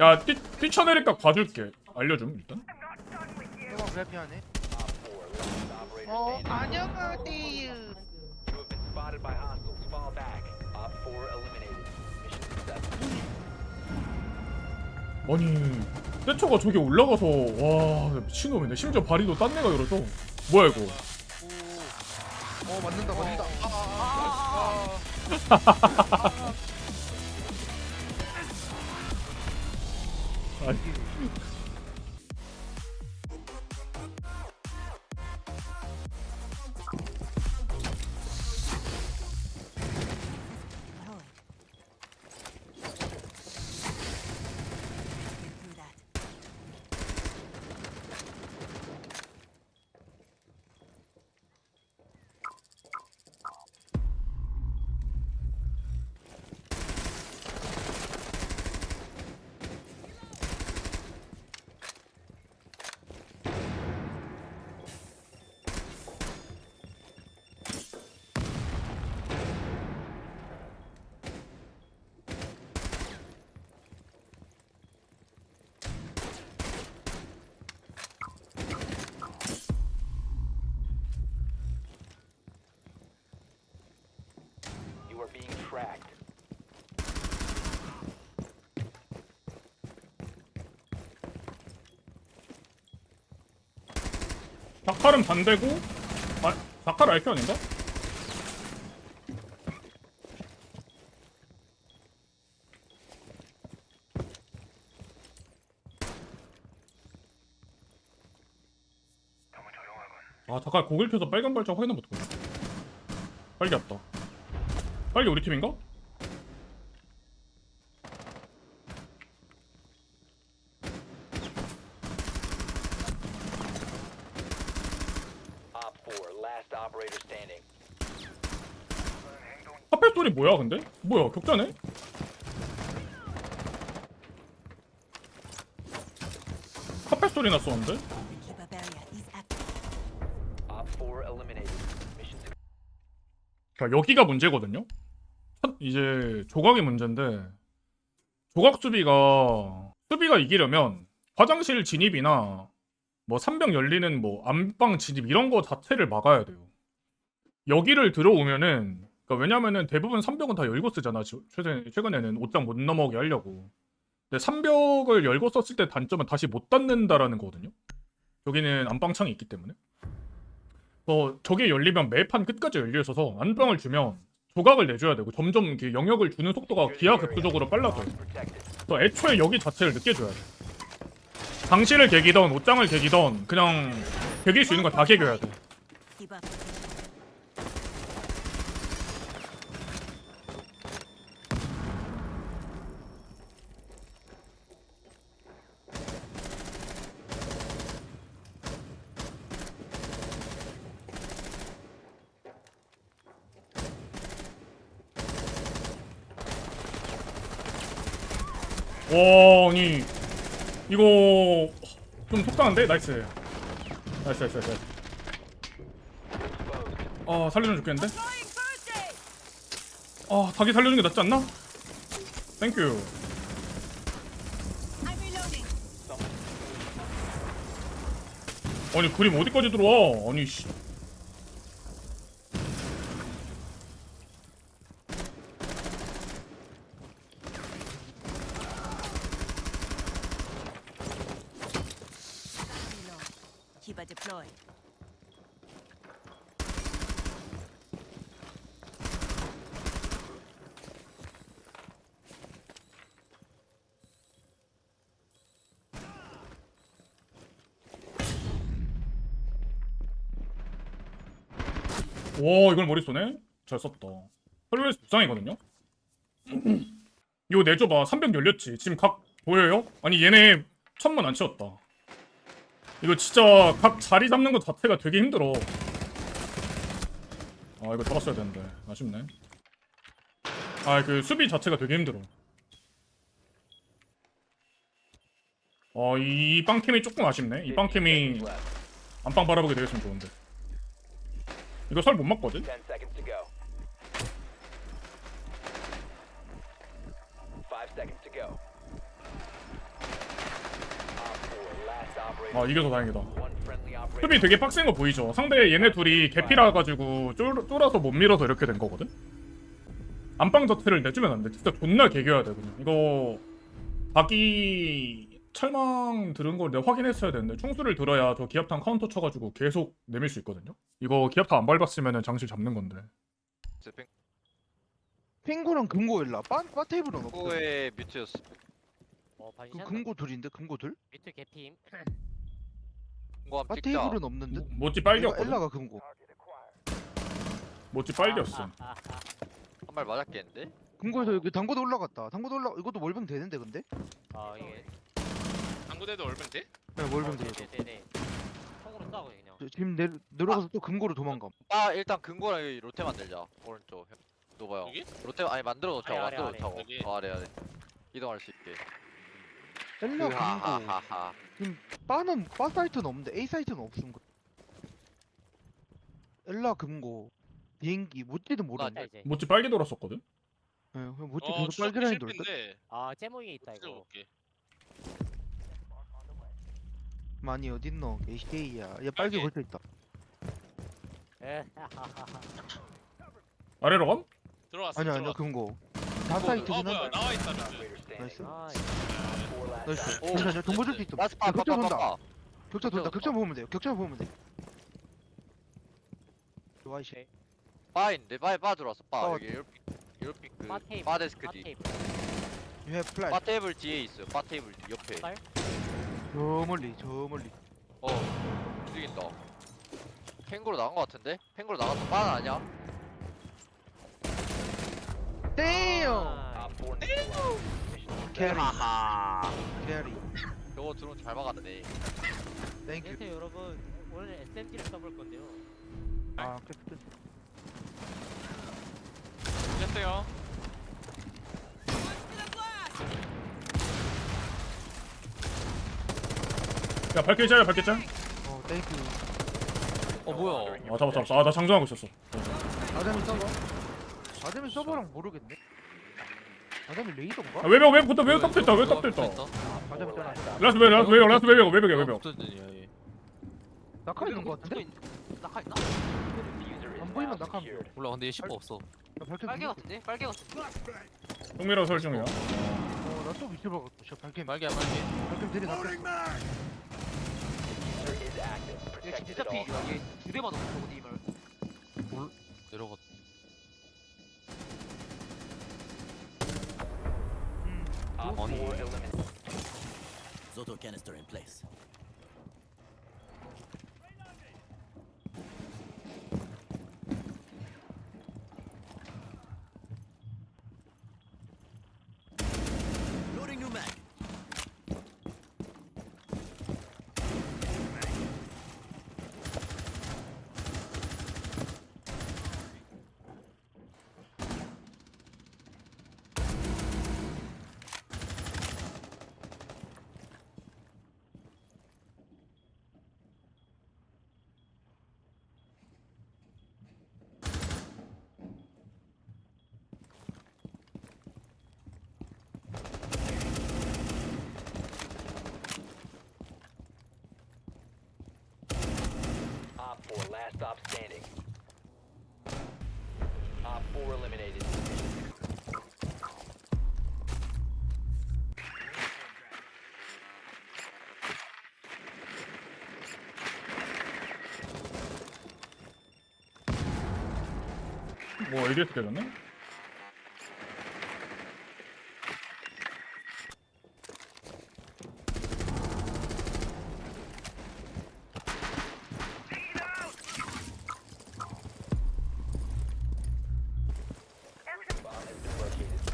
야 뛰, 뛰쳐내릴까 봐줄게 알려줌 일단 너가 VIP 하네. 어, 어 안녕하세요. You have been spotted by hostiles. Fall back. Op 4 eliminated. Mission successful. 아니 떼초가 저기 올라가서 와 미친놈이네 심지어 바리도 딴 데가 열어줘 뭐야 이거 오. 어 맞는다 맞는다. 아, 아, 아, 아. 다칼은 반대고 아 다칼 알피 아닌가? 아 다칼 고글 켜서 빨간 발자 확인을 못했구나 빨리 왔다 빨리 우리 팀인가? Op 4, last operator standing. 카페 소리 뭐야 근데? 뭐야 격자네? 카페 소리 났었는데? The keeper barrier is active. Op 4 eliminated. Mission successful. 그러니까 여기가 문제거든요. 첫 이제 조각이 문제인데 조각 수비가 수비가 이기려면 화장실 진입이나 뭐 삼병 열리는 뭐 안방 진입 이런 거 자체를 막아야 돼요. 여기를 들어오면은 그러니까 왜냐면은 대부분 삼벽은 다 열고 쓰잖아. 지- 최근 최근에는 옷장 못 넘어오게 하려고. 근데 삼벽을 열고 썼을 때 단점은 다시 못 닫는다라는 거거든요. 여기는 안방창이 있기 때문에. 어, 저게 열리면 매판 끝까지 열려 있어서 안방을 주면 조각을 내줘야 되고 점점 이렇게 영역을 주는 속도가 기하급수적으로 빨라져요. 또 애초에 여기 자체를 느껴줘야 돼. 방실을 개기던 옷장을 개기던 그냥 개길 수 있는 걸 다 개겨야 돼. 와, 아니 이거 좀 속상한데? 나이스. 나이스, 나이스, 나이스. 아, 살려주면 좋겠는데? 아, 닭이 살려주는 게 낫지 않나? 땡큐. 아니 그림 어디까지 들어와? 아니 씨. 와 이걸 머리 쏘네? 잘 썼다. 헐웨스 부상이거든요. 이거 내줘봐. 300 열렸지. 지금 각 보여요? 아니 얘네 천만 안 채웠다. 이거 진짜 각 자리 잡는 것 자체가 되게 힘들어. 아 이거 잡았어야 되는데 아쉽네. 아 그 수비 자체가 되게 힘들어. 어이 빵캠이 조금 아쉽네. 이50 빵캠이. 안방 바라보게 되겠으면 좋은데. 이거 설 못 맞거든? 아 이겨서 다행이다. 수비 되게 빡센 거 보이죠? 상대 얘네 둘이 개피라 가지고 쫄아서 못 밀어서 이렇게 된 거거든? 안방 자체를 내주면 안돼. 진짜 존나 개겨야 돼 그냥. 이거 박이 철망 들은 걸 내가 확인했어야 되는데 충수를 들어야 저 기압탄 카운터 쳐가지고 계속 내밀 수 있거든요? 이거 기압탄 안 밟았으면 장실 잡는 건데 스팽 핑고랑 금고 일라. 빠, 빠 테이블은 없고. 코의 뮤트였어. 어그 금고 둘인데 금고 둘? 개피임 이거 빠 찍자. 테이블은 없는데. 모- 모찌 엘라, 빨개였거든? 엘라가 금고. 모찌 빨개였어 아, 아, 아, 아. 한 발 맞았겠는데? 금고에서 여기 당고도 올라갔다. 당고도 올라. 이것도 월병 되는데 근데? 아 이게 당구대도 얼면 돼? 네 월병 되죠. 네네네 총으로 쏴고 그냥 저 지금 내 내려가서 또 금고로 도망감. 아 일단 금고랑 여기 로테 만들자. 오른쪽. 노바요. 여기? 로테 아니 만들어 놓자고. 아래, 아래, 만들어 아래. 놓자고. 여기. 어, 아래 아래. 이동할 수 있게. 엘라 금고. 하하하하. 빠는 빠 사이트는 없는데 A 사이트는 없음. 엘라 금고. 비행기 못지도 모르는데. 자 이제 모찌 빨개 돌았었거든? 예, 그냥 못지 어, 계속 빨개라니 돌 듯. 실패인데. 아 제목이 있다 이거 찍어볼게. 많이 어딨노? HDA야. 야 빨개 빨개. 걸쳐 있다. 에 아래로 감? 들어왔어. 아니야 아니야 들어왔어. 금고. 다어 사이트긴 뭐야. 나와 있다. 미드. 나이스. 아 나이스. 오, 잠시만요. 정보 줄수 있어. 라스 빠, 돈다. 빠. 격자 돈다. 격자 보면 돼요. 격자 보면 돼. 좋아 이씨. 빠인데, 빠, 빠 들어왔어. 빠. 빠. 여기 이렇게 그, 바 테이블 데스크 뒤. 테이블 You have flash. 빠 테이블 뒤에 있어요. 빠 테이블 뒤 옆에. 빨? 저 멀리 저 멀리. 어, 움직인다. 캥거로 나간 거 같은데? 캥거로 나갔어. 빠는 아니야? 땡. 아, neutralized. 캐리. 하하. 캐리. 저거 드론 잘 막았네. 땡큐. 그래서 여러분 오늘 SMG를 써볼 건데요 아 끝. 끝. 됐어요. 야 밝혀있자 밝혀있자 어 땡큐. 어, 뭐야. 아 잡았어 잡았어 아나 장전하고 있었어 아담이 서버. 아담이 서버랑 모르겠네. 아담이 레이더인가? 아, 외벽 외벽 붙어 외벽 딱 됐다 외벽 딱 됐다 아담이 있잖아. 라스 외벽 라스 외벽 라스 외벽 외벽이야 외벽 낙하 있는 거 같은데? 낙하 있나? 안 보이면 낙하면 secured. 몰라 근데 얘 씹어 없어 나 밝게 빨개. 같은데? 빨개 같은데? 동미라 설정이야 어나또 위치 봐갖고 저 밝게 빨개 빨개 밝게 들이 놨어. 얘 진짜 피이야 얘두대 맞았어 저거 님을 내려갔 Op 아니. four eliminated. Zoto canister in place. Loading new mag. Op four last stop standing. Op four eliminated. 뭐 ADS 깨졌네? Bomb has been located.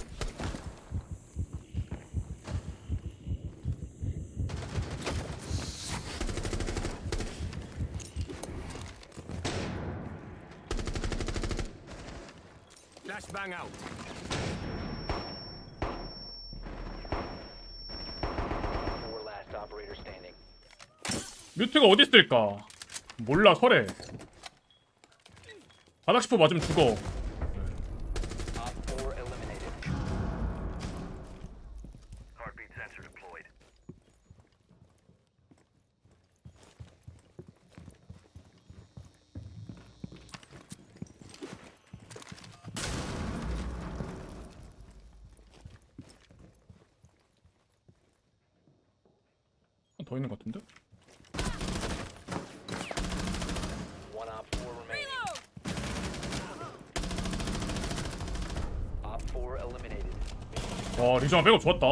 Flashbang out. Four last operator standing. 뮤트가 어디 있을까? 몰라 설에 바닥 슈퍼 맞으면 죽어 Op four eliminated. 더 있는 것 같은데? One op four remaining. Op four eliminated. 와 리정아 백업 좋았다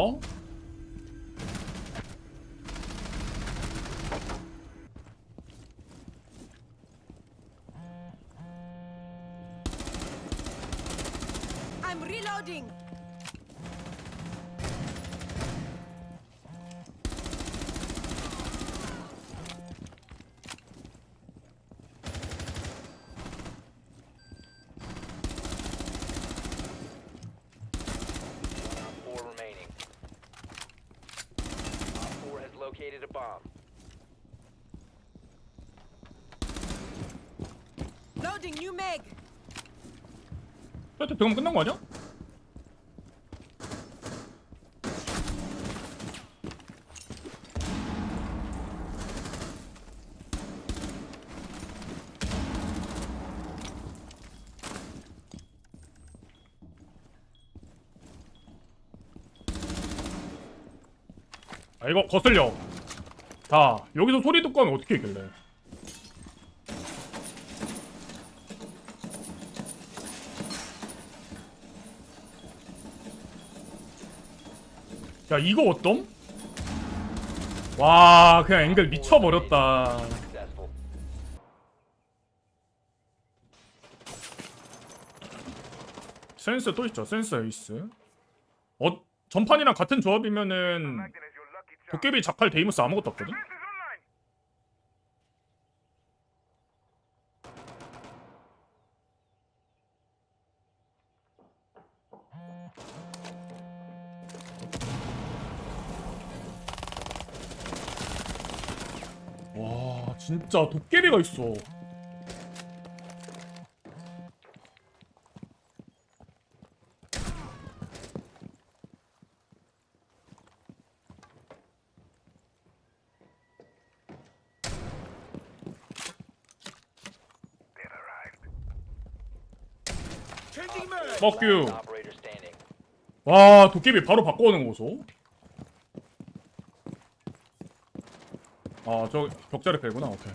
I'm reloading. One op four remaining. Op four has located a bomb. Loading new mag. 세트 들어가면 끝난 거 아니야? 아 이거 거슬려 자 여기서 소리 듣고 하면 어떻게 이길래 야 이거 어떤? 와 그냥 앵글 미쳐버렸다. 센스 또 있죠 센스 에이스 어 전판이랑 같은 조합이면은 도깨비 자칼 데이무스 아무것도 없거든? 와 진짜 도깨비가 있어 Changing mag. Fuck you. 와 도깨비 바로 바꿔오는 거 보소 아저 벽자리 빼구나 오케이